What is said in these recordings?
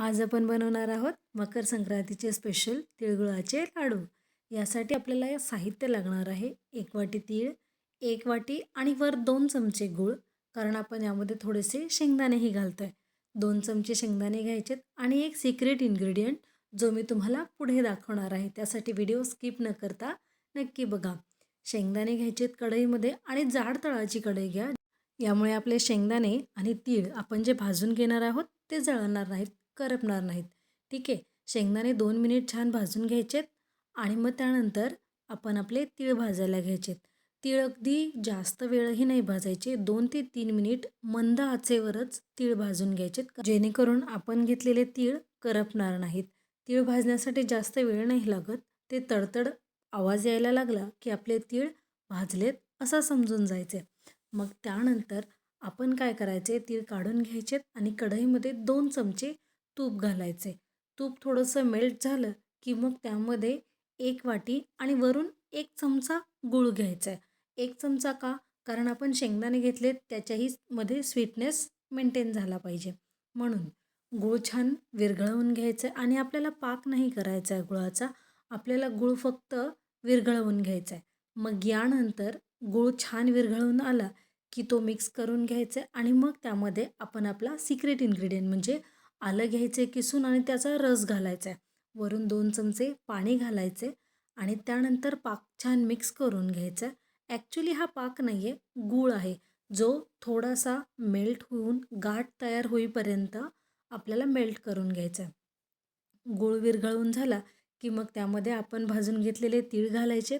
आज आपण बनवणार आहोत मकर संक्रांतीचे स्पेशल तिळगुळाचे लाडू. यासाठी आपल्याला या साहित्य लागणार आहे. एक वाटी तीळ एक वाटी आणि वर दोन चमचे गूळ कारण आपण यामध्ये थोडेसे शेंगदाणेही घालतो आहे दोन चमचे शेंगदाणे घ्यायचेत आणि एक सिक्रेट इन्ग्रेडियंट जो मी तुम्हाला पुढे दाखवणार आहे. त्यासाठी व्हिडिओ स्किप न करता नक्की बघा. शेंगदाणे घ्यायचेत कढईमध्ये आणि जाड तळाची कढई घ्या. यामुळे आपले शेंगदाणे आणि तीळ आपण जे भाजून घेणार आहोत ते जळणार नाहीत. करपणार नाहीत. ठीक आहे? शेंगदाणे दोन मिनिट छान भाजून घ्यायचेत आणि मग त्यानंतर आपण आपले तीळ भाजायला घ्यायचेत. तीळ अगदी जास्त वेळही नाही भाजायचे. दोन ते तीन मिनिट मंद आचेवरच तीळ भाजून घ्यायचेत. जेणेकरून आपण घेतलेले तीळ करपणार नाहीत. तीळ भाजण्यासाठी जास्त वेळ नाही लागत. ते तडतड आवाज यायला लागला की आपले तीळ भाजलेत असं समजून जायचे. मग त्यानंतर आपण काय करायचे? तीळ काढून घ्यायचेत आणि कढईमध्ये दोन चमचे तूप घालायचे तूप थोडंसं मेल्ट झालं की मग त्यामध्ये एक वाटी आणि वरून एक चमचा गूळ घ्यायचा आहे एक चमचा का? कारण आपण शेंगदाणे घेतले त्याच्याही मध्ये स्वीटनेस मेंटेन झाला पाहिजे. म्हणून गूळ छान विरघळवून घ्यायचं आहे आणि आपल्याला पाक नाही करायचा आहे गुळाचा आपल्याला गूळ फक्त विरघळवून घ्यायचा आहे मग यानंतर गूळ छान विरघळून आला की तो मिक्स करून घ्यायचा आहे आणि मग त्यामध्ये आपण आपला सिक्रेट इन्ग्रेडियंट म्हणजे आलं घ्यायचे किसून आणि त्याचा रस घालायचा आहे वरून दोन चमचे पाणी घालायचे आणि त्यानंतर पाक छान मिक्स करून घ्यायचा आहे ॲक्च्युली हा पाक नाही आहे गूळ आहे. जो थोडासा मेल्ट होऊन गाठ तयार होईपर्यंत आपल्याला मेल्ट करून घ्यायचा आहे गूळ विरघळून झाला की मग त्यामध्ये आपण भाजून घेतलेले तीळ घालायचे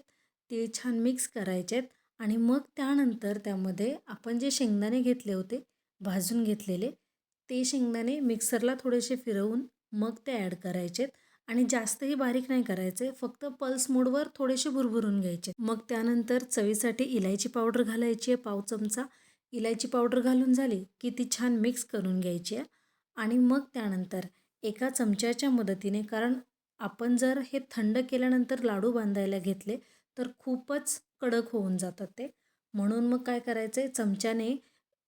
तीळ छान मिक्स करायचेत आणि मग त्यानंतर त्यामध्ये आपण जे शेंगदाणे घेतले होते भाजून घेतलेले ते शेंगदाणे मिक्सरला थोडेसे फिरवून मग ते ॲड करायचेत. आणि जास्तही बारीक नाही करायचे फक्त पल्स मोडवर थोडेसे भुरभुरून घ्यायचे. मग त्यानंतर चवीसाठी इलायची पावडर घालायची आहे पाव चमचा. इलायची पावडर घालून झाली की ती छान मिक्स करून घ्यायची आहे. आणि मग त्यानंतर एका चमच्याच्या मदतीने कारण आपण जर हे थंड केल्यानंतर लाडू बांधायला घेतले तर खूपच कडक होऊन जातात ते. म्हणून मग काय करायचं आहे चमच्याने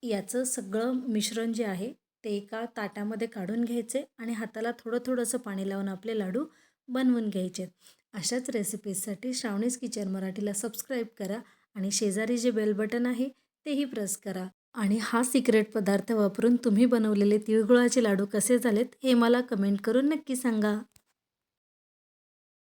याचं सगळं मिश्रण जे आहे ते एका ताटामध्ये काढून घ्यायचे आणि हाताला थोडं थोडंसं पाणी लावून आपले लाडू बनवून घ्यायचे. अशाच रेसिपीजसाठी श्रावणीज किचन मराठीला सबस्क्राईब करा आणि शेजारी जे बेल बटन आहे तेही प्रेस करा. आणि हा सिक्रेट पदार्थ वापरून तुम्ही बनवलेले तिळगुळाचे लाडू कसे झालेत हे मला कमेंट करून नक्की सांगा.